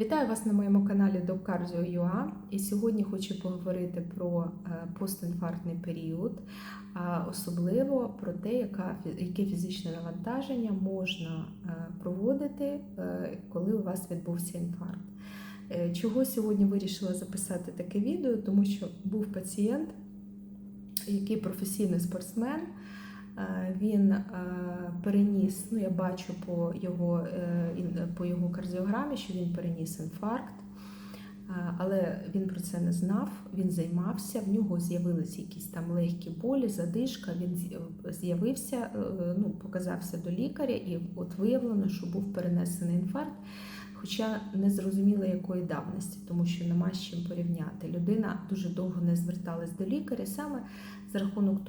Вітаю вас на моєму каналі DocCardio.ua і сьогодні хочу поговорити про е, постінфарктний період, особливо про те, яке фізичне навантаження можна е, проводити, е, коли у вас відбувся інфаркт. Чого сьогодні вирішила записати таке відео, тому що був пацієнт, який професійний спортсмен. Е, Він е, переніс, ну я бачу по його, е, по його кардіограмі, що він переніс інфаркт, але він про це не знав, він займався, в нього з'явилися якісь там легкі болі, задишка, він з'явився, ну, показався до лікаря, і от виявлено, що був перенесений інфаркт. Хоча не зрозуміло якої давності, тому що нема з чим порівняти. Людина дуже довго не зверталась до лікаря, саме за рахунок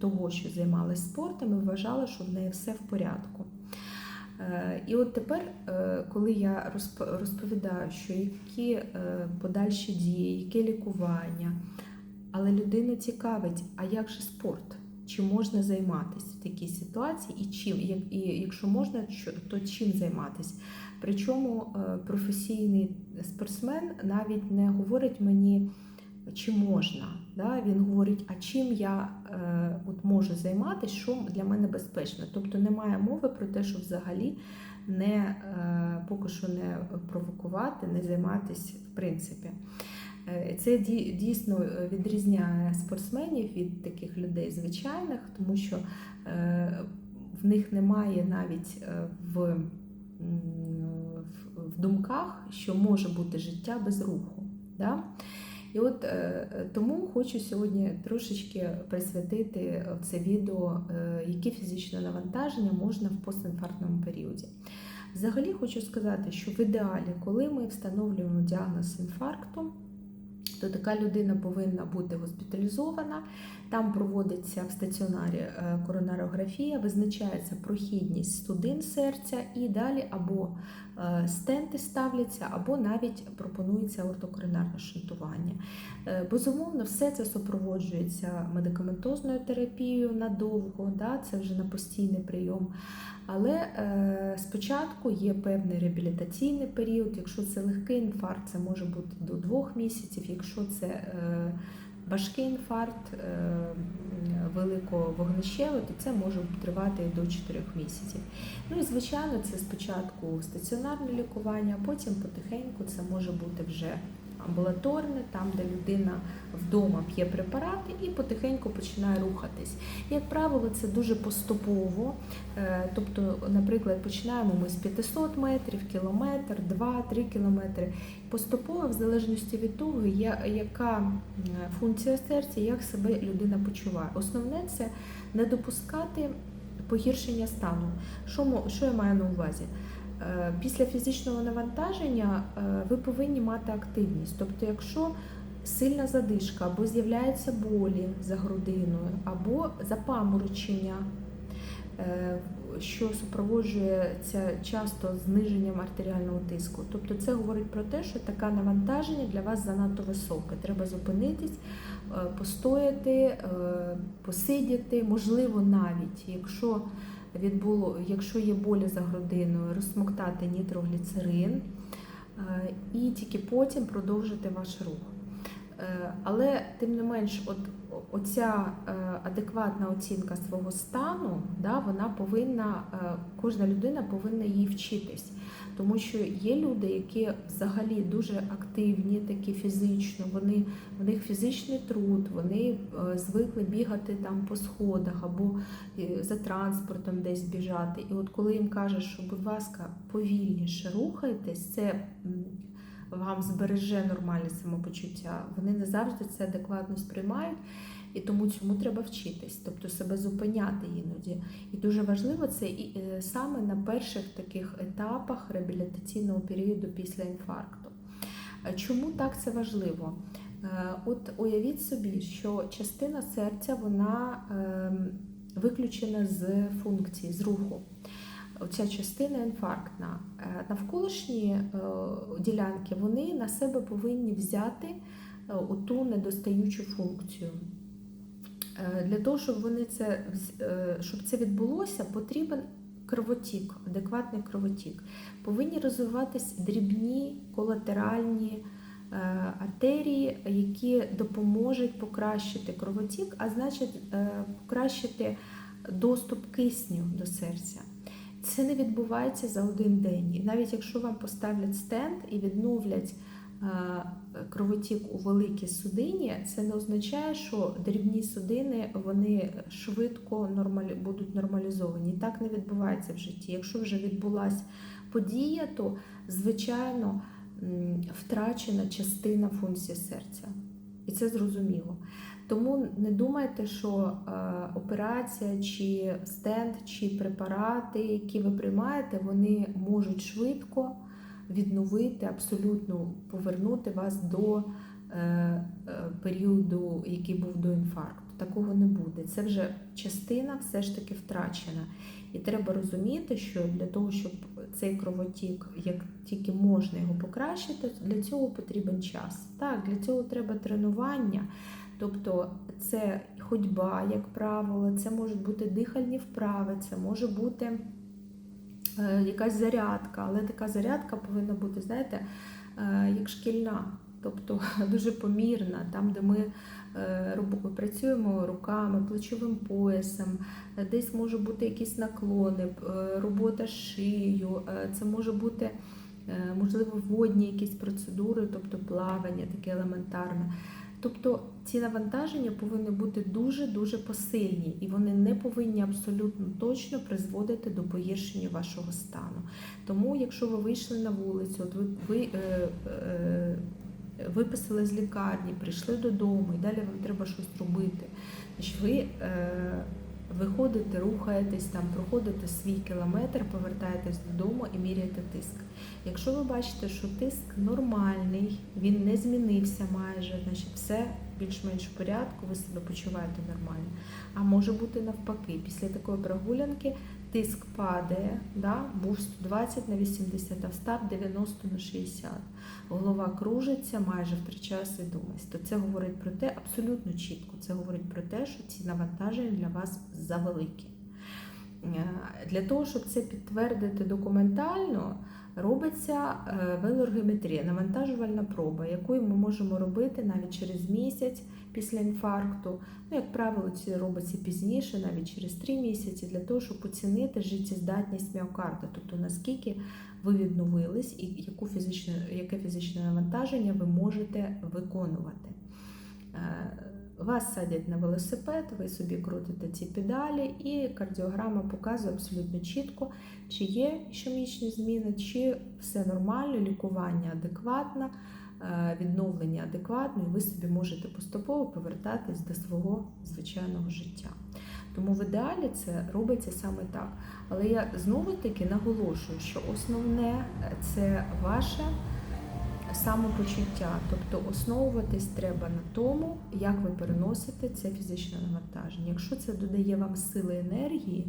того, що- займалась спортом, і вважала, що в неї все в порядку. Е, І от тепер, е, коли я розп- розповідаю, що які е, подальші дії, яке лікування, але людину цікавить, а як же спорт? Чи можна займатися в такій ситуації, і чим, і якщо можна, то чим займатися? Причому е, професійний спортсмен навіть не говорить мені, чи можна. Да? Він говорить, а чим я е, от можу займатися, що для мене безпечно. Тобто немає мови про те, що взагалі не е, поки що не провокувати, не займатися в принципі. Е, Це дійсно відрізняє спортсменів від таких людей звичайних, тому що е, в них немає навіть е, в, в- думках, що може бути життя без руху. Да? І от е, тому хочу сьогодні трошечки присвятити це відео, е, які фізичне навантаження можна в постінфарктному періоді. Взагалі хочу сказати, що в ідеалі, коли ми встановлюємо діагноз інфаркту, то така людина повинна бути госпіталізована. Там проводиться в стаціонарі е, коронарографія, визначається прохідність судин серця, і далі або е, стенти ставляться, або навіть пропонується ортокоронарне шунтування. Е, Безумовно, все це супроводжується медикаментозною терапією надовго, да, це вже на постійний прийом. Але е, спочатку є певний реабілітаційний період. Якщо це легкий інфаркт, це може бути до двох місяців. Якщо це е, важкий інфаркт е, великого вогнищевого, то це може тривати до 4 місяців. Ну і звичайно, це спочатку стаціонарне лікування, а потім потихеньку це може бути вже амбулаторне, там, де людина вдома п'є препарати і потихеньку починає рухатись. Як правило, це дуже поступово. Е, Тобто, наприклад, починаємо ми з 500 метрів, кілометр, 2-3 кілометри. Поступово, в залежності від того, яка функція серця, як себе людина почуває. Основне це не допускати погіршення стану. Що я маю на увазі? Е, Після фізичного навантаження е, ви повинні мати активність. Тобто, якщо сильна задишка, або з'являються болі за грудиною, або запаморочення, е, що супроводжується часто зниженням артеріального тиску. Тобто це говорить про те, що таке навантаження для вас занадто високе. Треба зупинитись, постояти, посидіти, можливо, навіть якщо відбуло, якщо є болі за грудиною, розсмоктати нітрогліцерин е, і тільки потім продовжити ваш рух. Е, Але тим не менш, от оця е, адекватна оцінка свого стану, да, вона повинна, е, кожна людина повинна їй вчитись. Тому що є люди, які взагалі дуже активні, такі фізично, вони, в них фізичний труд, вони е, звикли бігати там по сходах або за транспортом десь біжати. І от коли їм кажеш, що, будь ласка, повільніше рухайтесь, це вам збереже нормальне самопочуття. Вони не завжди це адекватно сприймають, і тому цьому треба вчитись, тобто себе зупиняти іноді. І дуже важливо це і е, саме на перших таких етапах реабілітаційного періоду після інфаркту. Е, Чому так це важливо? Е, От уявіть собі, що частина серця вона ем, виключена з функції, з руху. Оця частина інфарктна. Е, Навколишні е, ділянки вони на себе повинні взяти е, оту недостаючу функцію. Для того, щоб вони це щоб це відбулося, потрібен кровотік, адекватний кровотік. Повинні розвиватись дрібні колатеральні артерії, які допоможуть покращити кровотік, а значить покращити доступ кисню до серця. Це не відбувається за один день. І навіть якщо вам поставлять стенд і відновлять е, кровотік у великій судині, це не означає, що дрібні судини вони швидко нормалі... будуть нормалізовані. Так не відбувається в житті. Якщо вже відбулася подія, то звичайно втрачена частина функції серця. І це зрозуміло. Тому не думайте, що е, операція, чи стенд, чи препарати, які ви приймаєте, вони можуть швидко відновити, абсолютно повернути вас до періоду, який був до інфаркту. Такого не буде. Це вже частина все ж таки втрачена. І треба розуміти, що для того, щоб цей кровотік, як тільки можна його покращити, для цього потрібен час. Так, для цього треба тренування. Тобто це ходьба, як правило, це можуть бути дихальні вправи, це може бути е, якась зарядка, але така зарядка повинна бути, знаєте, е, як шкільна, тобто дуже помірна, там, де ми е, працюємо руками, плечовим поясом, е, десь може бути якісь наклони, е, робота шиєю, це може бути. Можливо, водні якісь процедури, тобто плавання, таке елементарне. Тобто ці навантаження повинні бути дуже-дуже посильні, і вони не повинні абсолютно точно призводити до погіршення вашого стану. Тому, якщо ви вийшли на вулицю, от ви, ви е, е, виписали з лікарні, прийшли додому, і далі вам треба щось робити, значить ви е, виходите, рухаєтесь там, проходите свій кілометр, повертаєтесь додому і міряєте тиск. Якщо ви бачите, що тиск нормальний, він не змінився майже, значить все більш-менш в порядку, ви себе почуваєте нормально. А може бути навпаки, після такої прогулянки тиск падає, да? був 120 на 80, а став 90 на 60. Голова кружиться, майже втрачає свідомість. То це говорить про те, абсолютно чітко, це говорить про те, що ці навантаження для вас завеликі. Е, Для того, щоб це підтвердити документально, робиться е, велоргометрія, навантажувальна проба, яку ми можемо робити навіть через місяць після інфаркту. Ну, як правило, це робиться пізніше, навіть через 3 місяці, для того, щоб оцінити життєздатність міокарда, тобто наскільки ви відновились і яку фізичне, яке фізичне навантаження ви можете виконувати. Е, Вас садять на велосипед, ви собі крутите ці педалі, і кардіограма показує абсолютно чітко, чи є ішемічні зміни, чи все нормально, лікування адекватне, відновлення адекватне, і ви собі можете поступово повертатись до свого звичайного життя. Тому в ідеалі це робиться саме так. Але я знову таки наголошую, що основне е, це ваше самопочуття. Тобто основуватись треба на тому, як ви переносите це фізичне навантаження. Якщо це додає вам сили енергії,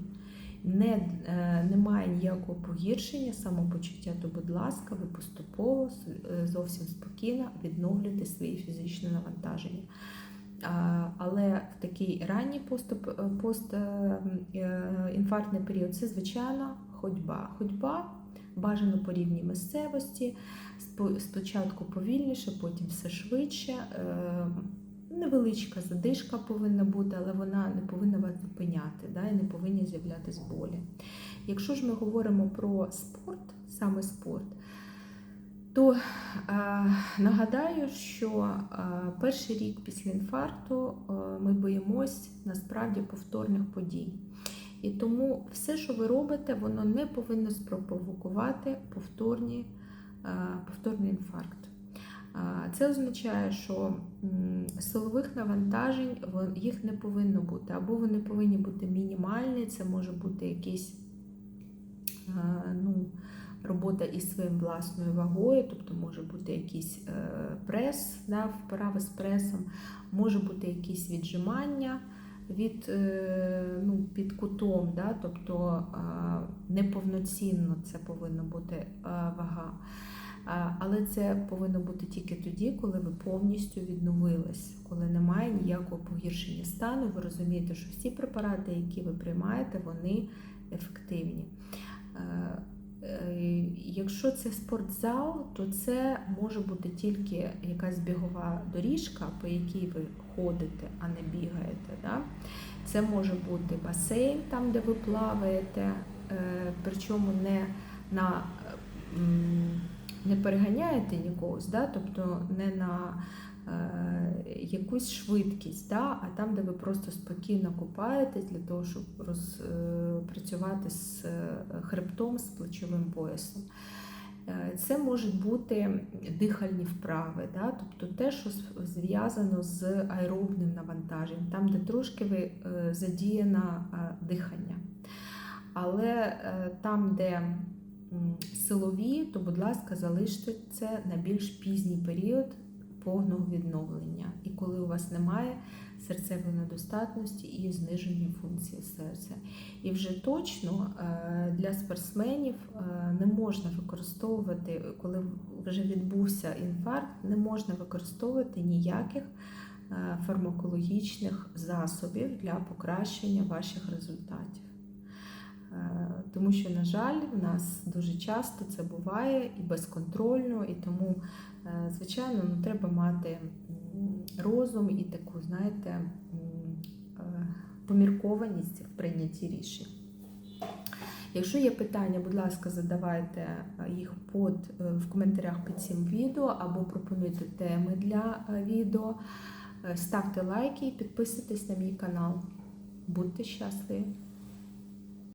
не, е, немає ніякого погіршення самопочуття, то, будь ласка, ви поступово е, зовсім спокійно відновлюєте свої фізичні навантаження. Але в такий ранній поступ, е, постінфарктний період це звичайно ходьба. Ходьба бажано по рівній місцевості, спочатку повільніше, потім все швидше. Невеличка задишка повинна бути, але вона не повинна вас зупиняти, да, і не повинні з'являтися болі. Якщо ж ми говоримо про спорт, саме спорт, то е, нагадаю, що е, перший рік після інфаркту е, ми боїмось насправді повторних подій. І тому все, що ви робите, воно не повинно спровокувати повторні, е, повторний інфаркт. Це означає, що силових навантажень їх не повинно бути, або вони повинні бути мінімальні, це може бути якийсь е, ну, робота із своїм власною вагою, тобто може бути якийсь е, прес, да, вправи з пресом, може бути якісь віджимання від, е, ну, під кутом, да, тобто неповноцінно це повинна бути вага. Але це повинно бути тільки тоді, коли ви повністю відновились, коли немає ніякого погіршення стану. Ви розумієте, що всі препарати, які ви приймаєте, вони ефективні. Е, е, Якщо це спортзал, то це може бути тільки якась бігова доріжка, по якій ви ходите, а не бігаєте. Да? Це може бути басейн, там, де ви плаваєте, е, причому не на не переганяєте нікого, да? тобто не на е, якусь швидкість, да? а там, де ви просто спокійно купаєтесь для того, щоб е, працювати з е, хребтом, з плечовим поясом. Е, Це можуть бути дихальні вправи, да? тобто те, що зв'язано з аеробним навантаженням, там, де трошки ви задіяно дихання. Але там, де силові, то, будь ласка, залиште це на більш пізній період повного відновлення. І коли у вас немає серцевої недостатності і зниження функції серця. І вже точно е, для спортсменів е, не можна використовувати, коли вже відбувся інфаркт, не можна використовувати ніяких е, фармакологічних засобів для покращення ваших результатів. Е, Тому що, на жаль, в нас дуже часто це буває і безконтрольно, і тому, е, звичайно, ну, треба мати розум і таку, знаєте, е, поміркованість в прийнятті рішень. Якщо є питання, будь ласка, задавайте їх под, в коментарях під цим відео або пропонуйте теми для відео. Ставте лайки і підписуйтесь на мій канал. Будьте щасливі!